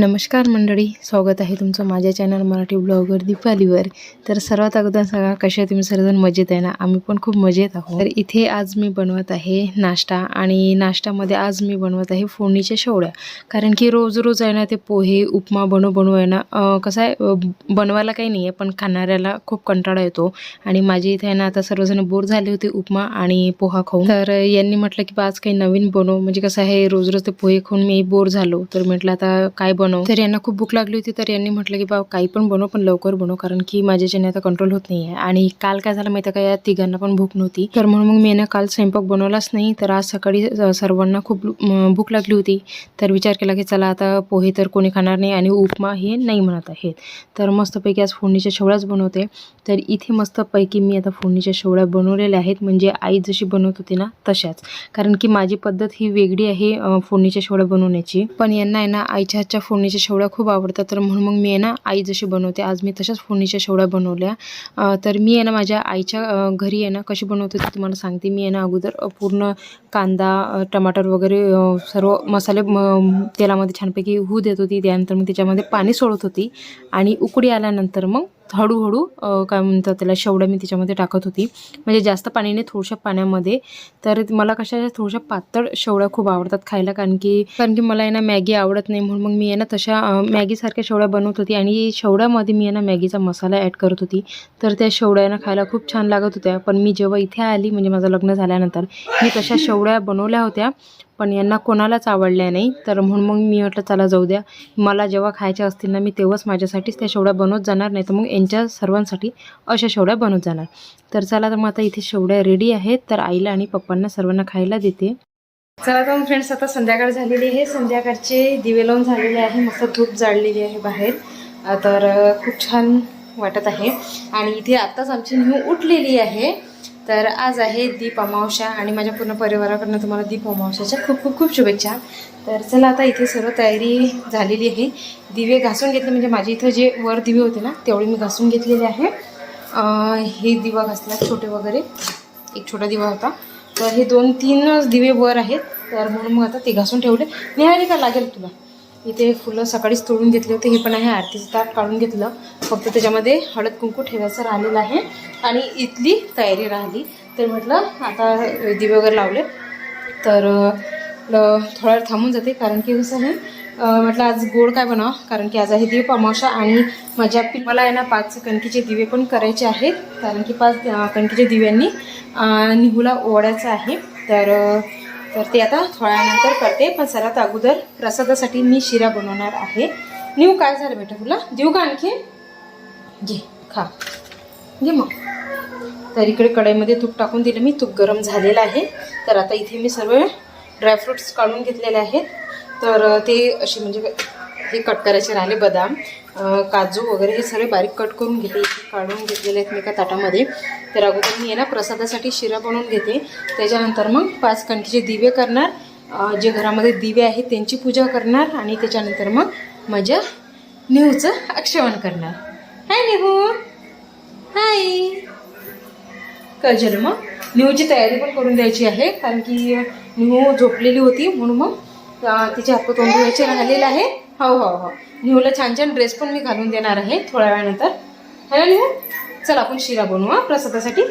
नमस्कार मंडळी स्वागत आहे तुमचं माझ्या चॅनल मराठी ब्लॉगर दीपालीवर. तर सर्वात अगोदर सांगा कशा तुम्ही सर्वजण? मजेत आहे ना? आम्ही पण खूप मजेत आहोत. तर इथे आज मी बनवत आहे नाश्ता आणि नाश्त्यामध्ये आज मी बनवत आहे फोडणीच्या शेवड्या. कारण की रोज रोज आहे ना ते पोहे उपमा बनव बनवू आहे ना कसं आहे बनवायला काही नाही आहे पण खाणाऱ्याला खूप कंटाळा येतो. आणि माझी इथे आहे ना आता सर्वजण बोर झाले होते उपमा आणि पोहा खाऊन. तर यांनी म्हटलं की आज काही नवीन बनव म्हणजे कसं आहे रोज रोज ते पोहे खाऊन मी बोर झालो. तर म्हटलं आता काय बनव तर यांना खूप भूक लागली होती तर यांनी म्हटलं की बा काही पण बनव पण लवकर बनव कारण की माझ्याच्याने आता कंट्रोल होत नाही आहे आणि काल काय झालं माहिती का? या तिघांना पण भूक नव्हती. तर म्हणून मग मी ना काल स्वयंपाक बनवलाच नाही. तर आज सकाळी सर्वांना खूप भूक लागली होती. तर विचार केला की चला आता पोहे तर कोणी खाणार नाही आणि उपमा हे नाही म्हणत आहेत. तर मस्तपैकी आज फोडणीच्या शेवळ्याच बनवते. तर इथे मस्तपैकी मी आता फोडणीच्या शेवळ्या बनवलेल्या आहेत. म्हणजे आई जशी बनवत होती ना तशाच. कारण की माझी पद्धत ही वेगळी आहे फोडणीच्या शेवळ्या बनवण्याची. पण यांना आहे ना आईच्या हातच्या फोडणीच्या शेवड्या खूप आवडतात. तर म्हणून मग मी आहे ना आई जशी बनवते आज मी तशाच फोडणीच्या शेवड्या बनवल्या. तर मी आहे ना माझ्या आईच्या घरी आहे ना कशी बनवते ते तुम्हाला सांगते. मी आहे ना अगोदर पूर्ण कांदा टमाटर वगैरे सर्व मसाले म, तेलामध्ये छानपैकी होऊ देत होती. त्यानंतर मग त्याच्यामध्ये पाणी सोडत होती. आणि उकडी आल्यानंतर मग हळूहळू काय म्हणतात त्याला शेवड्या मी त्याच्यामध्ये टाकत होती. म्हणजे जास्त पाणीने थोडशा पाण्यामध्ये. तर मला कशा थोड्याशा पातळ शेवड्या खूप आवडतात खायला कारण की कारण की मला आहे ना मॅगी आवडत नाही म्हणून मग मी आहे ना तशा मॅगीसारख्या शेवड्या बनवत होती. आणि शेवड्यामध्ये मी आहे ना मॅगीचा मसाला ॲड करत होती. तर त्या शेवड्या ना खायला खूप छान लागत होत्या. पण मी जेव्हा इथे आली म्हणजे माझं लग्न झाल्यानंतर मी तशा शेवड्या बनवल्या होत्या. पण यांना कोणालाच आवडल्या नाही. तर म्हणून मग मी म्हटलं चला जाऊ द्या. मला जेव्हा खायच्या असतील ना मी तेव्हाच माझ्यासाठीच त्या शेवड्या बनवत जाणार नाही तर मग यांच्या सर्वांसाठी अशा शेवड्या बनवत जाणार. तर चला तर मग आता इथे शेवड्या रेडी आहेत. तर आईला आणि पप्पांना सर्वांना खायला देते. चला तर फ्रेंड्स आता संध्याकाळ झालेली आहे. संध्याकाळचे दिवे लावून झालेले आहे. मस्त धूप जाळलेली आहे बाहेर. तर खूप छान वाटत आहे. आणि इथे आत्ताच आमची न्यू उठलेली आहे. तर आज आहे दीप अमावस्या आणि माझ्या पूर्ण परिवाराकडनं तुम्हाला दीप अमावस्याच्या खूप खूप खूप शुभेच्छा. तर चला आता इथे सर्व तयारी झालेली आहे. दिवे घासून घेतले म्हणजे माझे इथं जे वर दिवे होते ना तेवढे मी घासून घेतलेले आहे. हे दिवा घासला छोटे वगैरे. एक छोटा दिवा होता. तर हे दोन तीनच दिवे वर आहेत. तर म्हणून मग आता ते घासून ठेवले. निहारी का लागेल तुला? इथे फुलं सकाळीच तोडून घेतले होते. हे पण आहे आरतीचं ताट काढून घेतलं. फक्त त्याच्यामध्ये हळद कुंकू ठेवायचं राहिलेलं आहे. आणि इथली तयारी राहिली. तर म्हटलं आता दिवे वगैरे लावले. तर थोडा वेळ थांबून जाते कारण की कसं आहे म्हटलं आज गोड काय बनावं? कारण की आज आहे दिवे अमावस्या आणि माझ्या मला आहे ना पाच कणकीचे दिवे पण करायचे आहेत. कारण की पाच कणकीच्या दिव्यांनी निहुला निहूला ओढायचं आहे. तर तर ते आता थोड्या वेळानंतर करते पण सर्वात अगोदर प्रसादासाठी मी शिरा बनवणार आहे. नेऊ काय झालं बेटा तुला? देऊ का आणखी? घे खा. घे मग. तर इकडे कढईमध्ये तूप टाकून दिलं मी तूप गरम झालेलं आहे. तर आता इथे मी सर्व ड्रायफ्रुट्स काढून घेतलेले आहेत. तर ते असे म्हणजे हे कट करायचे राहिले बदाम. काजू वगैरे हे सगळे बारीक कट करून घेते. काढून घेतलेले आहेत मी एका ताटामध्ये. तर अगोदर मी आहे ना प्रसादासाठी शिरा बनवून घेते. त्याच्यानंतर मग पाच कणकीचे दिवे करणार. जे घरामध्ये दिवे आहेत त्यांची पूजा करणार आणि त्याच्यानंतर मग माझ्या नेहूचं अक्षवण करणार. हाय नेहू. हाय. कजल मग? नेहूची तयारी पण करून द्यायची आहे कारण की नेहू झोपलेली होती म्हणून मग तिचे हात तोंड धुवायचे राहिलेलं आहे. हो हो हो. निहूला छान छान ड्रेस पण मी घालून देणार आहे थोड्या वेळानंतर. है ना निहू चला आपण शिरा बनवू प्रसादासाठी.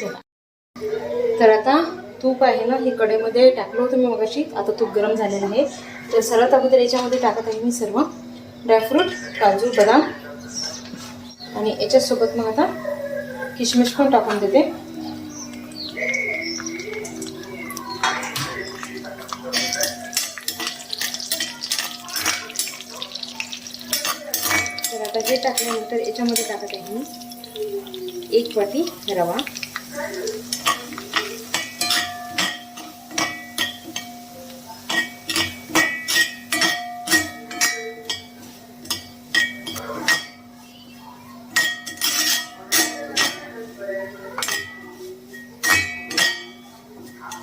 चला. तर आता तूप आहे ना हे कडेमध्ये टाकलं होतं मी मगाशी. आता तूप गरम झालेलं आहे. तर सर्वात अगोदर याच्यामध्ये टाकत आहे मी सर्व ड्रायफ्रूट काजू बदाम. आणि याच्यासोबत मग आता किशमिश पण टाकून देते. आता टाकल्यानंतर याच्यामध्ये टाकत आहे मी एक वाटी रवा.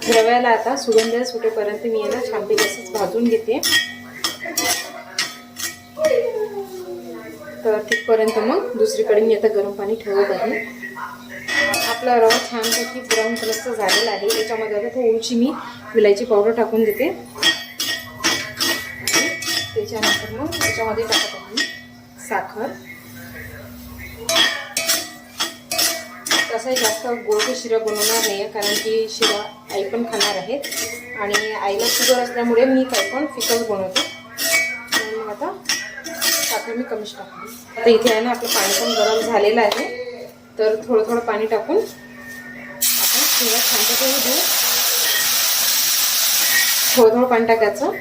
रव्याला आता सुगंध सुटेपर्यंत मी याला छानपैकी असंच भाजून घेते. तर तिथपर्यंत मग दुसरीकडे मी आता गरम पाणी ठेवत आहे. आपला रवा छानपैकी ब्राऊन कलरचा झालेला आहे. याच्यामध्ये आता थोडीशी मी विलायची पावडर टाकून देते. त्याच्यानंतर मग त्याच्यामध्ये टाकत आहे साखर. तसंही जास्त गोड शिरा बनवणार नाही आहे कारण की शिरा आई पण खाणार आहेत. आणि आईला शुगर असल्यामुळे मी काही पण फिकच बनवते. म्हणून मग आता साखर मी कमीच टाकली. तर इथे आहे ना आपलं पाणी पण गरम झालेलं आहे. तर थोडं थोडं पाणी टाकून आपण शिरा छानपैकी देऊ थोडं थोडं पाणी टाकायचं.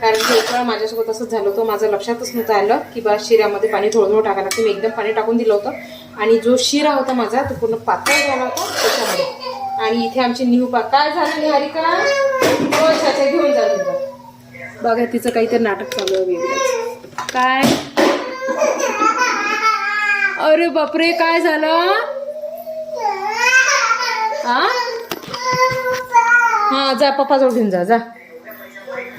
कारण की एक वेळा माझ्यासोबत असंच झालं होतं माझं लक्षातच नव्हतं आलं की बा शिऱ्यामध्ये पाणी थोडं थोडं टाकायला लागतं. मी एकदम पाणी टाकून दिलं होतं. आणि जो शिरा होता माझा तो पूर्ण पातळ झाला होता त्याच्यामध्ये. आणि इथे आमची निहू पा काय झालं हरिका? हो, अच्छा घेऊन जा घेऊन जा बघा तिचं काहीतरी नाटक चालू आहे वेगळंच. काय? अरे बापरे काय झालं? हा हा जा पप्पाजवळ घेऊन जा जा.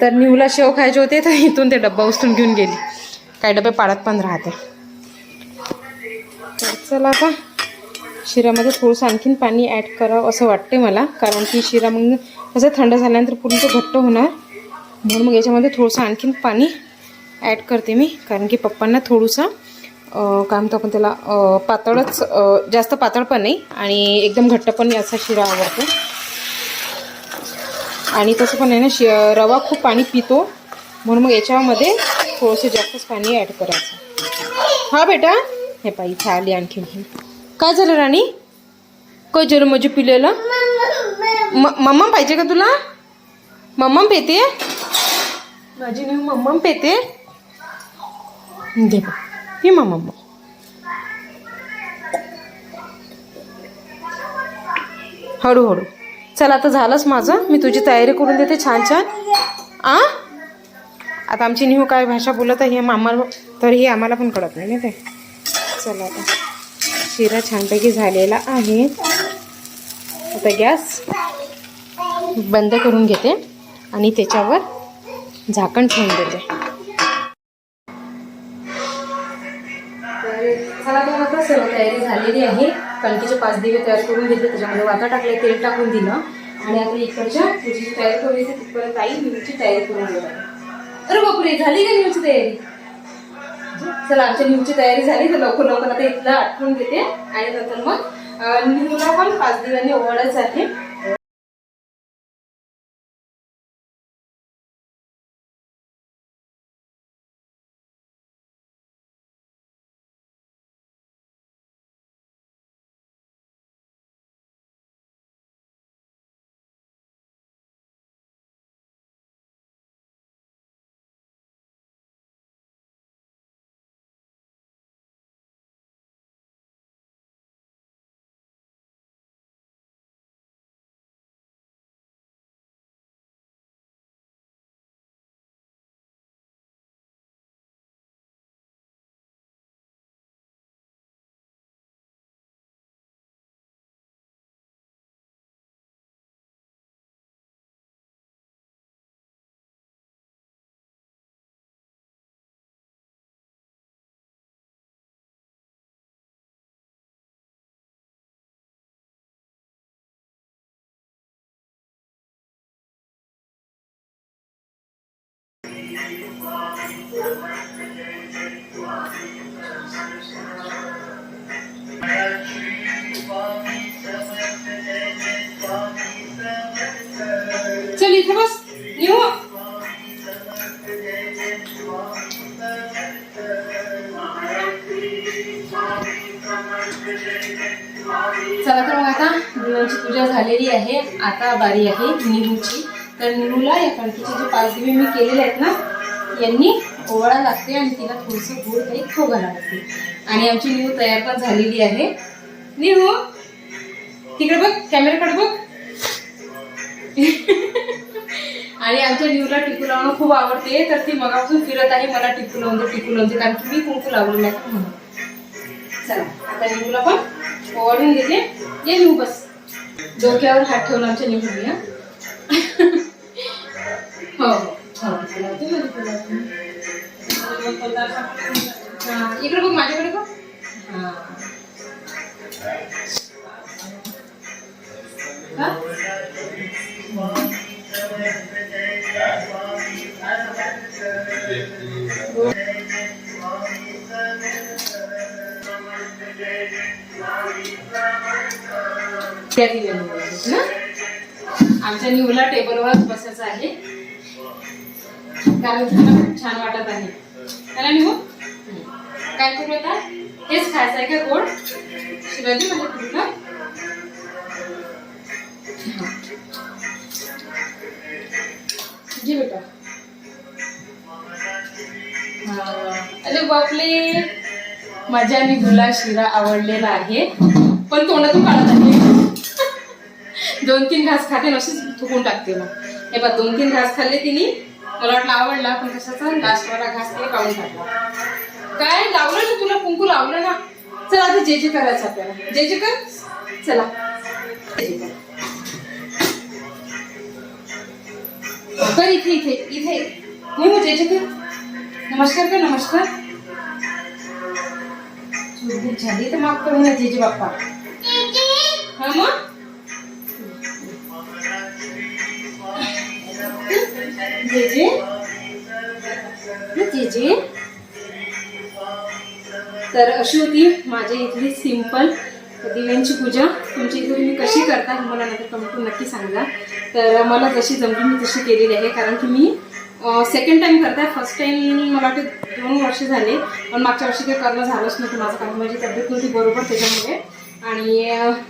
तर निवला शेव खायचे होते तर इथून ते डब्बा उचलून घेऊन गेली. काही डबे पाडत पण राहते. तर चला आता शिऱ्यामध्ये थोडंसं आणखीन पाणी ॲड करावं असं वाटते मला कारण की शिरा मग कसं थंड झाल्यानंतर पूर्ण तो घट्ट होणार. म्हणून मग याच्यामध्ये थोडंसं आणखीन पाणी ॲड करते मी कारण की पप्पांना थोडंसं काय म्हणतो आपण त्याला? पातळच जास्त पातळ पण नाही आणि एकदम घट्ट पण नाही असा शिरा आवडतो. आणि तसं पण आहे ना शि रवा खूप पाणी पितो. म्हणून मग याच्यामध्ये थोडंसं जास्तच पाणी ॲड करायचं. हा बेटा? हे पाई इथे आली आणखीन ही. काय झालं राणी? काय झालं म्हणजे पिलेलं? म मम्मा पाहिजे का तुला? मम्मा पेते? माझी नेहमी मम्मा पेते. दे बा. ही मम्मा हळूहळू. चल आता झालंच माझं. मी तुझी तयारी करून देते छान छान. आ? आता आमची निहू काय भाषा बोलत आहे हे मामा तर हे आम्हाला पण कळत नाही ना ते. चला आता. शिरा छानपैकी झालेला आहे. आता गॅस बंद करून घेते आणि त्याच्यावर झाकण ठेवून देते. मसाला चला तर आता सर्व तयारी झालेली आहे. कणकीचे पाच दिवे तयार करून घेतले त्याच्यामध्ये वाटा टाकले तेल टाकून दिलं. आणि आता इकडच्या पूजेची तयारी करून येते तिथपर्यंत आई निवची तयारी करून घेतात अरे बापरे झाली का निवची तयारी? चला आमच्या निवची तयारी झाली तर लवकर लवकर आता इथलं आठवून घेते. आणि नंतर मग न्यूला पण पाच दिवसांनी ओवाळायचं आहे चल इथे बस. निवू हो. चला तर मग आता दिव्यांची पूजा झालेली आहे. आता बारी आहे निहूची तर निहूला या कणकीचे जे पाच दिवे मी केलेले आहेत ना यांनी ओवाळा लागते आणि तिला थोडंसं गोड काही खोगायला लागते आणि आमची निरू तयार पण झालेली आहे. निरू तिकडे बघ कॅमेराकडे बघ. आणि आमच्या न्यूला टिकू लावणं खूप आवडते तर ती मगापासून फिरत आहे मला टिकू लावून दे टिकू लावून दे कारण की मी कुंकू लावलं नाही म्हणून. चला आता न्यूला पण ओवाळून घेते. ये न्यू बस. डोक्यावर हात ठेवला आमच्या न्यूनी इकडे बघ माझ्याकडे बघ. आमच्या निवला टेबलवर बसायचं आहे. कारण त्यांना खूप छान वाटत आहे. त्याला निघू. काय करू आता? हेच खायचं आहे का गोड? शिवाजी म्हणजे पूर्ण घे बेटा. अरे बापले माझ्या निघूला शिरा आवडलेला आहे पण तोंडातून काढत आहे. दोन तीन घास खाते अशीच थुकून टाकते मग. हे बघ दोन तीन घास खाल्ले तिने मला वाटलं आवडला पण कशाचा? लास्टवाला घास तिने काढून टाकला. काय? लावलं ना तुला? कुंकू लावलं ना? चला आता जे जे करायचं आपल्याला. जे जे कर. चला. जे जे कर. कर इथे इथे इथे. नाही हो जे जे कर. नमस्कार कर नमस्कार. झाली तर माफ करू ना जे जे बाप्पा. हा मग? जे? जे जे. तर अशी होती माझ्या इथली सिंपल दिव्यांची पूजा. तुमच्या इथे तुम्ही कशी करता हे मला नंतर कमेंटून नक्की सांगा. तर मला जशी जमली मी तशी केलेली आहे. कारण की मी सेकंड टाईम करताय फर्स्ट टाइम मला वाटतं दोन वर्ष झाले. पण मागच्या वर्षी काही करणं झालंच नव्हतं माझं. कारण माझी तब्येत नव्हती बरोबर त्याच्यामुळे. आणि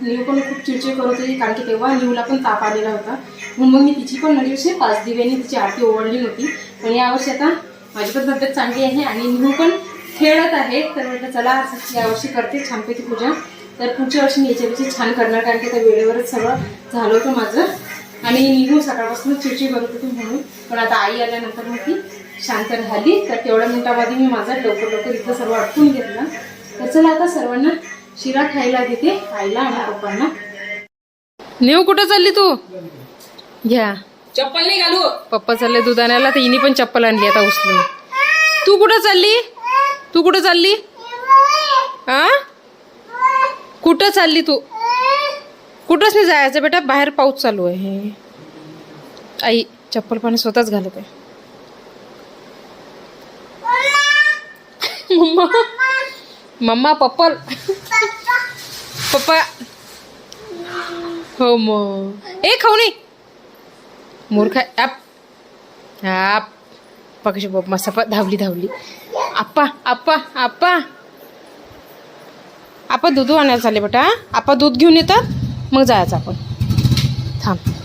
लिव पण खूप चिडचिड करत होती कारण की तेव्हा लिवला पण ताप आलेला होता. म्हणून मग मी तिची पण म्हणजे अशी पाच दिव्यांनी तिची आरती ओवडली नव्हती पण यावर्षी आता माझी पण तब्येत चांगली आहे आणि लिहू पण खेळत आहे. तर म्हटलं चला यावर्षी करते छानपैकी पूजा. तर पुढच्या वर्षी मी याच्यापेक्षा छान करणार कारण की आता वेळेवरच सगळं झालं होतं माझं. आणि निघून सकाळपासून चिडचिड करत होती म्हणून. पण आता आई आल्यानंतर मग ती शांत राहिली. तर तेवढ्या मिनिटामध्ये मी माझं लवकर लवकर इथं सर्व अडकून घेतलं. तर चला आता सर्वांना शिरा खायला देते आईला आणि पप्पांना. नेऊ कुठं चालली तू? घ्या. चप्पल नाही घालू. पप्पा चालले दूध आणायला तर हिनी पण चप्पल आणली आता उचलून. तू कुठं चालली? तू कुठं चालली? आ? कुठं चालली तू? कुठंच नाही जायचं बेटा बाहेर पाऊस चालू आहे. आई चप्पल पाणी स्वतःच घालत आहे. मम्मा. मम्मा पप्पल पप्पा. हो मग ए खाऊ नाही मूर्ख आप. आप. पक्षी बाप मस्त धावली धावली. आप्पा आप्पा आप्पा आपा दूध आणायला चालले बेटा. आपा दूध घेऊन येतात. मग जायचं आपण. थांब.